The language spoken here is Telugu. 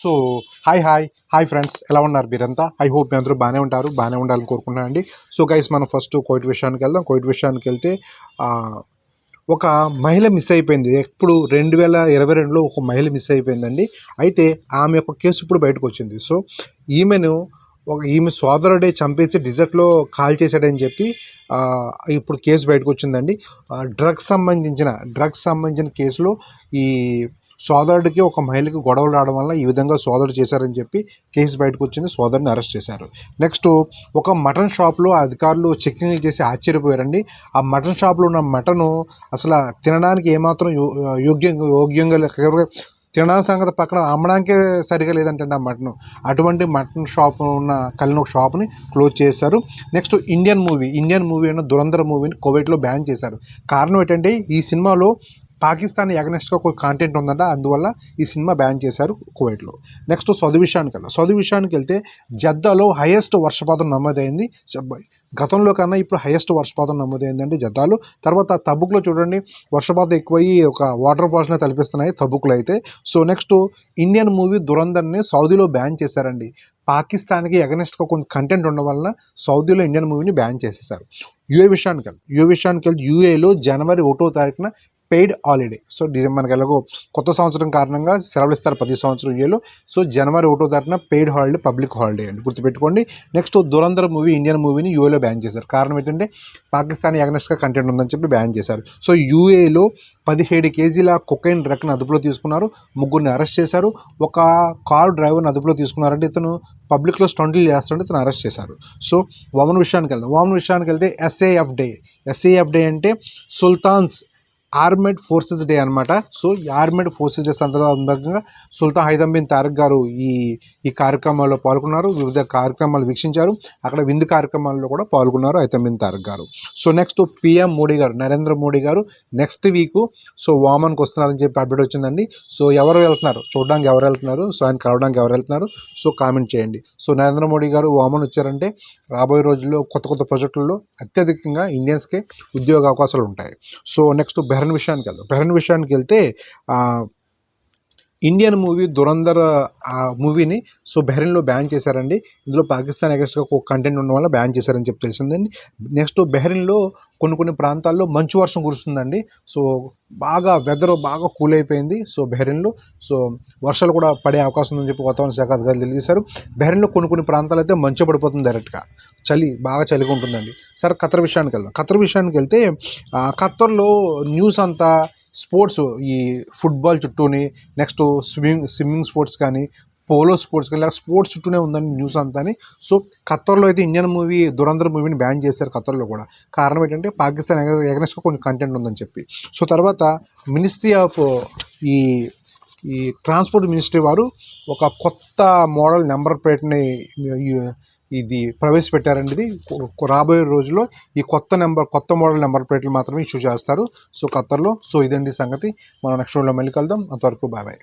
So hi hi hi friends ఎలా ఉన్నారు మీరంతా? ఐ హోప్ మీ అందరూ బాగానే ఉంటారు బాగానే ఉండాలని కోరుకుంటున్నాను అండి సో గైస్ మనం ఫస్ట్ కోవిడ్ విషయానికి వెళ్దాం. కోవిడ్ విషయానికి వెళ్తే ఒక మహిళ మిస్ అయిపోయింది. ఎప్పుడు రెండు వేల ఇరవై రెండులో ఒక మహిళ మిస్ అయిపోయిందండి. అయితే ఆమె యొక్క కేసు ఇప్పుడు బయటకు వచ్చింది. సో ఈమెను ఒక ఈమె సోదరుడే చంపేసి డిజర్ట్లో కాల్ చేశాడని చెప్పి ఇప్పుడు కేసు బయటకు వచ్చిందండి. డ్రగ్స్ సంబంధించిన డ్రగ్స్ సంబంధించిన కేసులో ఈ సోదరుడికి ఒక మహిళకి గొడవలు రావడం వల్ల ఈ విధంగా సోదరుడు చేశారని చెప్పి కేసు బయటకు వచ్చింది. సోదరుని అరెస్ట్ చేశారు. నెక్స్ట్ ఒక మటన్ షాప్లో అధికారులు చెక్కింగ్ చేసి ఆశ్చర్యపోయారండి. ఆ మటన్ షాప్లో ఉన్న మటను అసలు తినడానికి ఏమాత్రం యో- యోగ్యంగా యోగ్యంగా తినడానికి సంగతి పక్కన అమ్మడానికే సరిగా లేదంటండి ఆ మటన్. అటువంటి మటన్ షాప్ ఉన్న కలిగిన ఒక షాప్ని క్లోజ్ చేశారు. Next Indian movie Indian movie అయిన దురంధర మూవీని కోవిడ్లో బ్యాన్ చేశారు. కారణం ఏంటంటే ఈ సినిమాలో పాకిస్తాన్ ఎగనెస్ట్గా ఒక కాంటెంట్ ఉందంట. అందువల్ల ఈ సినిమా బ్యాన్ చేశారు కువైట్లో. నెక్స్ట్ సౌదీ విషయానికి వెళ్దాం. సౌదీ విషయానికి వెళ్తే జద్దాలో హైయెస్ట్ వర్షపాతం నమోదైంది. గతంలో కన్నా ఇప్పుడు హైయెస్ట్ వర్షపాతం నమోదైందండి జద్దాలు. తర్వాత తబుక్లో చూడండి వర్షపాతం ఎక్కువయ్యి ఒక వాటర్ ఫాల్స్ని తలపిస్తున్నాయి తబుక్లో అయితే. సో నెక్స్ట్ ఇండియన్ మూవీ దురంధర్ని సౌదీలో బ్యాన్ చేశారండి. పాకిస్తాన్కి ఎగనెస్ట్గా కొంత కంటెంట్ ఉండడం వలన సౌదీలో ఇండియన్ మూవీని బ్యాన్ చేసేసారు. యూఏ విషయానికి వెళ్ళి యూఏ విషయానికి వెళ్ళి యూఏలో జనవరి ఒకటో తారీఖున పెయిడ్ హాలిడే సో మనకి ఎలాగో కొత్త సంవత్సరం కారణంగా సెలవులు ఇస్తారు ప్రతి సంవత్సరం యూఏలో సో జనవరి ఒకటో తారీఖున పెయిడ్ హాలిడే పబ్లిక్ హాలిడే అండి. గుర్తుపెట్టుకోండి. నెక్స్ట్ దురంధర్ మూవీ ఇండియన్ మూవీని యూఏలో బ్యాన్ చేశారు. కారణం ఏంటంటే పాకిస్తాన్ ఎగనెస్ట్గా కంటెంట్ ఉందని చెప్పి బ్యాన్ చేశారు. సో యూఏలో పదిహేడు కేజీల కొకైన్ డ్రగ్ని అదుపులో తీసుకున్నారు. ముగ్గురిని అరెస్ట్ చేశారు. ఒక కారు డ్రైవర్ని అదుపులో తీసుకున్నారంటే ఇతను పబ్లిక్లో స్టంట్లు చేస్తుంటే ఇతను అరెస్ట్ చేశారు. సో వామన్ విషయానికి వెళ్దాం. వామన్ విషయానికి వెళ్తే SAF day S A F day అంటే సుల్తాన్స్ ఆర్మెడ్ ఫోర్సెస్ డే అనమాట సో ఈ ఆర్మెడ్ ఫోర్సెస్ డే సందర్భంగా సుల్తాన్ హైదం బిన్ తారక్ గారు ఈ ఈ కార్యక్రమాల్లో పాల్గొన్నారు. వివిధ కార్యక్రమాలు వీక్షించారు. అక్కడ విందు కార్యక్రమాల్లో కూడా పాల్గొన్నారు హైతం బిన్ తారక్ గారు. సో నెక్స్ట్ పిఎం మోడీ గారు నరేంద్ర మోడీ గారు నెక్స్ట్ వీక్ సో వామన్కి వస్తున్నారని చెప్పి అప్డేట్ వచ్చిందండి. సో ఎవరు వెళ్తున్నారు? చూడడానికి ఎవరు వెళ్తున్నారు? సో ఆయన కలవడానికి ఎవరు వెళ్తున్నారు? సో కామెంట్ చేయండి. సో నరేంద్ర మోడీ గారు వామన్ వచ్చారంటే రాబోయే రోజుల్లో కొత్త కొత్త ప్రాజెక్టుల్లో అత్యధికంగా ఇండియన్స్కే ఉద్యోగ అవకాశాలు ఉంటాయి. సో నెక్స్ట్ పెహరన్ విషయానికి వెళ్దాం పెహరన్ విషయానికి వెళ్తే ఇండియన్ మూవీ దురంధర్ ఆ మూవీని సో బెహ్రెయిన్లో బ్యాన్ చేశారండి. ఇందులో పాకిస్తాన్ అగెన్స్ట్గా ఒక కంటెంట్ ఉండడం వల్ల బ్యాన్ చేశారని చెప్పి తెలిసిందండి. నెక్స్ట్ బెహ్రెయిన్లో కొన్ని కొన్ని ప్రాంతాల్లో మంచు వర్షం కురుస్తుందండి. సో బాగా వెదర్ బాగా కూల్ అయిపోయింది. సో బెహ్రెయిన్లో సో వర్షాలు కూడా పడే అవకాశం ఉందని చెప్పి వాతావరణ శాఖ అధికారులు తెలియజేశారు. బెహ్రెయిన్లో కొన్ని కొన్ని ప్రాంతాలు అయితే మంచు పడిపోతుంది డైరెక్ట్గా చలి బాగా చలిగా ఉంటుందండి. సరే ఖతర్ విషయానికి వెళ్దాం. ఖతర్ విషయానికి వెళ్తే ఖతర్లో ఖత్తర్లో న్యూస్ అంతా స్పోర్ట్స్ ఈ ఫుట్బాల్ చుట్టూని నెక్స్ట్ స్విమ్మింగ్ స్విమ్మింగ్ స్పోర్ట్స్ కానీ పోలో స్పోర్ట్స్ కానీ ఇలా స్పోర్ట్స్ చుట్టూనే ఉందండి న్యూస్ అంతా సో ఖత్తర్లో అయితే ఇండియన్ మూవీ దురంధర్ మూవీని బ్యాన్ చేశారు ఖత్తర్లో కూడా. కారణం ఏంటంటే పాకిస్తాన్ ఎగనెస్ట్గా కొన్ని కంటెంట్ ఉందని చెప్పి. సో తర్వాత మినిస్ట్రీ ఆఫ్ ఈ ఈ ట్రాన్స్పోర్ట్ మినిస్ట్రీ వారు ఒక కొత్త మోడల్ నెంబర్ ప్లేట్ని ఇది ప్రవేశపెట్టారండి ఇది రాబోయే రోజుల్లో ఈ కొత్త నెంబర్ కొత్త మోడల్ నెంబర్ ప్లేట్లు మాత్రమే ఇష్యూ చేస్తారు. సో ఖత్తర్లో. సో ఇదండి సంగతి. మనం నెక్స్ట్ రోజులో మళ్ళీ కలుద్దాం. అంతవరకు బాయ్ బాయ్.